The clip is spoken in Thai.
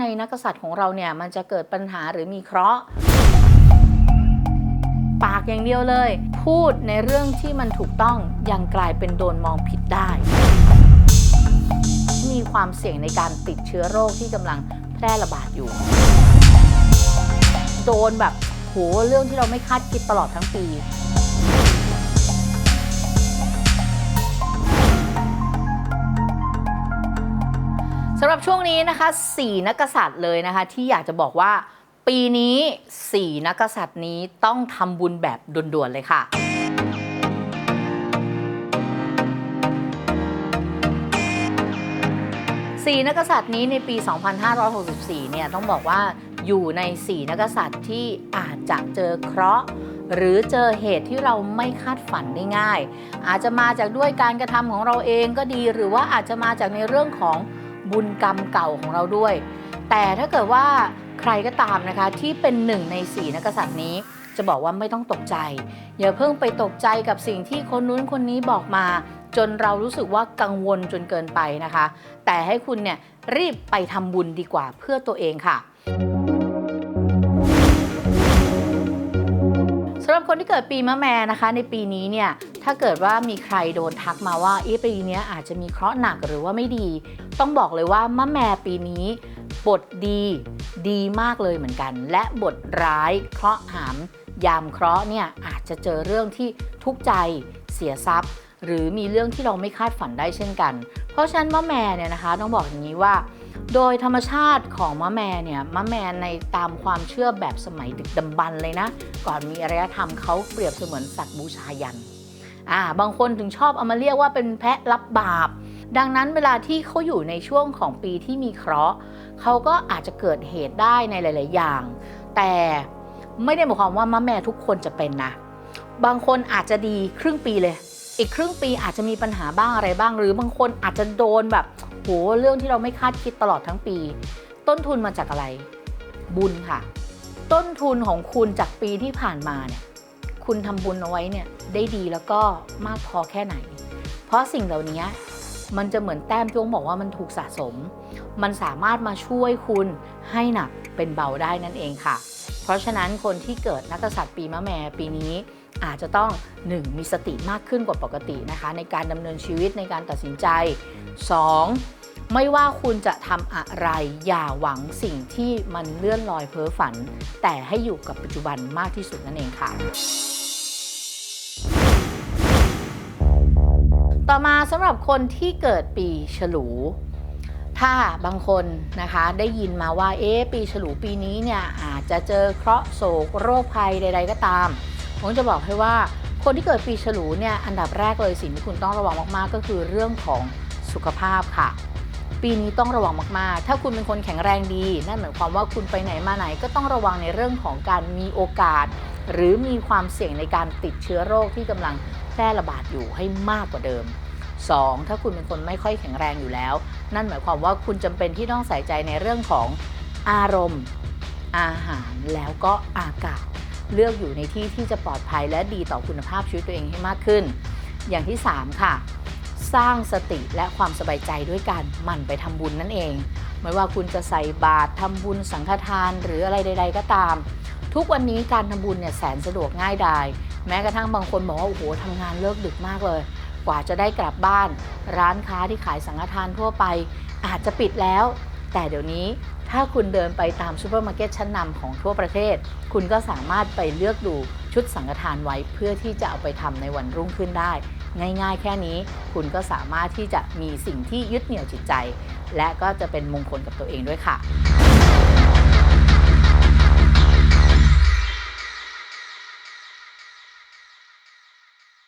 ในนักษัตริย์ของเราเนี่ยมันจะเกิดปัญหาหรือมีเคราะห์ ปากอย่างเดียวเลย พูดในเรื่องที่มันถูกต้องยังกลายเป็นโดนมองผิดได้ มีความเสี่ยงในการติดเชื้อโรคที่กำลังแพร่ระบาดอยู่ โดนแบบโหเรื่องที่เราไม่คาดคิดตลอดทั้งปีำหรับช่วงนี้นะคะสี่นักษัตริย์เลยนะคะ ที่อยากจะบอกว่า ปีนี้สี่นักษัตริย์นี้ต้องทำบุญแบบด่วนๆเลยค่ะ สี่นักษัตริย์นี้ในปี 2564 เนี่ยต้องบอกว่าอยู่ในสี่นักษัตริย์ที่อาจจะเจอเคราะห์หรือเจอเหตุที่เราไม่คาดฝันได้ง่าย อาจจะมาจากด้วยการกระทำของเราเองก็ดี หรือว่าอาจจะมาจากในเรื่องของ บุญกรรมเก่าของเราด้วย แต่ถ้าเกิดว่าใครก็ตามนะคะที่เป็นหนึ่งในสี่นักกษัตริย์นี้ จะบอกว่าไม่ต้องตกใจ อย่าเพิ่งไปตกใจกับสิ่งที่คนนู้นคนนี้บอกมา จนเรารู้สึกว่ากังวลจนเกินไปนะคะ แต่ให้คุณเนี่ยรีบไปทำบุญดีกว่าเพื่อตัวเองค่ะสำหรับคนที่เกิดปีมะแม่นะคะ ในปีนี้เนี่ย ถ้าเกิดว่ามีใครโดนทักมาว่าเอ๊ะปีนี้อาจจะมีเคราะห์หนักหรือว่าไม่ดี ต้องบอกเลยว่ามะแม่ปีนี้บทดีดีมากเลยเหมือนกัน และบทร้ายเคราะห์หามยามเคราะห์เนี่ยอาจจะเจอเรื่องที่ทุกข์ใจเสียทรัพย์ หรือมีเรื่องที่เราไม่คาดฝันได้เช่นกัน เพราะฉะนั้นมะแม่เนี่ยนะคะต้องบอกอย่างนี้ว่า โดยธรรมชาติของมะแม่เนี่ยมะแม่ในตามความเชื่อแบบสมัยดึกดำบรรพ์เลยนะ ก่อนมีอารยธรรมเขาเปรียบเสมือนสัตว์บูชายัน อ่าบางคนถึงชอบเอามาเรียกว่าเป็นแพะรับบาป ดังนั้นเวลาที่เขาอยู่ในช่วงของปีที่มีเคราะห์เขาก็อาจจะเกิดเหตุได้ในหลาย ๆ อย่าง แต่ไม่ได้หมายความว่ามะแม่ทุกคนจะเป็นนะ บางคนอาจจะดีครึ่งปีเลย อีกครึ่งปีอาจจะมีปัญหาบ้างอะไรบ้าง หรือบางคนอาจจะโดนแบบโหเรื่องที่เราไม่คาดคิดตลอดทั้งปี ต้นทุนมาจากอะไร บุญค่ะ ต้นทุนของคุณจากปีที่ผ่านมาเนี่ย คุณทำบุญเอาไว้เนี่ยได้ดีแล้วก็มากพอแค่ไหน เพราะสิ่งเหล่านี้มันจะเหมือนแต้มที่ผมบอกว่ามันถูกสะสม มันสามารถมาช่วยคุณให้หนักเป็นเบาได้นั่นเองค่ะ เพราะฉะนั้นคนที่เกิดนักกษัตริย์ปีมะแม่ปีนี้อาจจะต้อง 1. มีสติมากขึ้นกว่าปกตินะคะ ในการดำเนินชีวิตในการตัดสินใจ 2. ไม่ว่าคุณจะทำอะไรอย่าหวังสิ่งที่มันเลื่อนลอยเพ้อฝัน แต่ให้อยู่กับปัจจุบันมากที่สุดนั่นเองค่ะ ต่อมาสำหรับคนที่เกิดปีฉลูถ้าบางคนนะคะได้ยินมาว่าเอ๊ะปีฉลูปีนี้เนี่ยอาจจะเจอเคราะห์โศกโรคภัยใด ๆ ก็ตาม ผมจะบอกให้ว่าคนที่เกิดปีฉลูเนี่ยอันดับแรกเลยสิ่งที่คุณต้องระวังมากๆ ก็คือเรื่องของสุขภาพค่ะ ปีนี้ต้องระวังมากๆ ถ้าคุณเป็นคนแข็งแรงดี นั่นหมายความว่าคุณไปไหนมาไหนก็ต้องระวังในเรื่องของการมีโอกาส หรือมีความเสี่ยงในการติดเชื้อโรคที่กำลังแพร่ระบาดอยู่ให้มากกว่าเดิม 2. ถ้าคุณเป็นคนไม่ค่อยแข็งแรงอยู่แล้ว นั่นหมายความว่าคุณจำเป็นที่ต้องใส่ใจในเรื่องของอารมณ์ อาหารแล้วก็อากาศ เลือกอยู่ในที่ที่จะปลอดภัยและดีต่อคุณภาพชีวิตตัวเองให้มากขึ้น อย่างที่ 3 ค่ะ สร้างสติและความสบายใจด้วยการหมั่นไปทำบุญนั่นเอง ไม่ว่าคุณจะใส่บาตรทำบุญสังฆทานหรืออะไรใด ๆ ก็ตาม ทุกวันนี้การทำบุญเนี่ยแสนสะดวกง่ายดายแม้กระทั่งบางคนบอกว่าโอ้โหทำงานเลิกดึกมากเลย กว่าจะได้กลับบ้าน ร้านค้าที่ขายสังฆทานทั่วไป อาจจะปิดแล้ว แต่เดี๋ยวนี้ถ้าคุณเดินไปตามซูเปอร์มาร์เก็ตชั้นนำของทั่วประเทศ คุณก็สามารถไปเลือกดู ชุดสังฆทานไว้เพื่อที่จะเอาไปทำในวันรุ่งขึ้นได้ ง่ายๆ แค่นี้คุณก็สามารถที่จะมีสิ่งที่ยึดเหนี่ยวจิตใจ และก็จะเป็นมงคลกับตัวเองด้วยค่ะ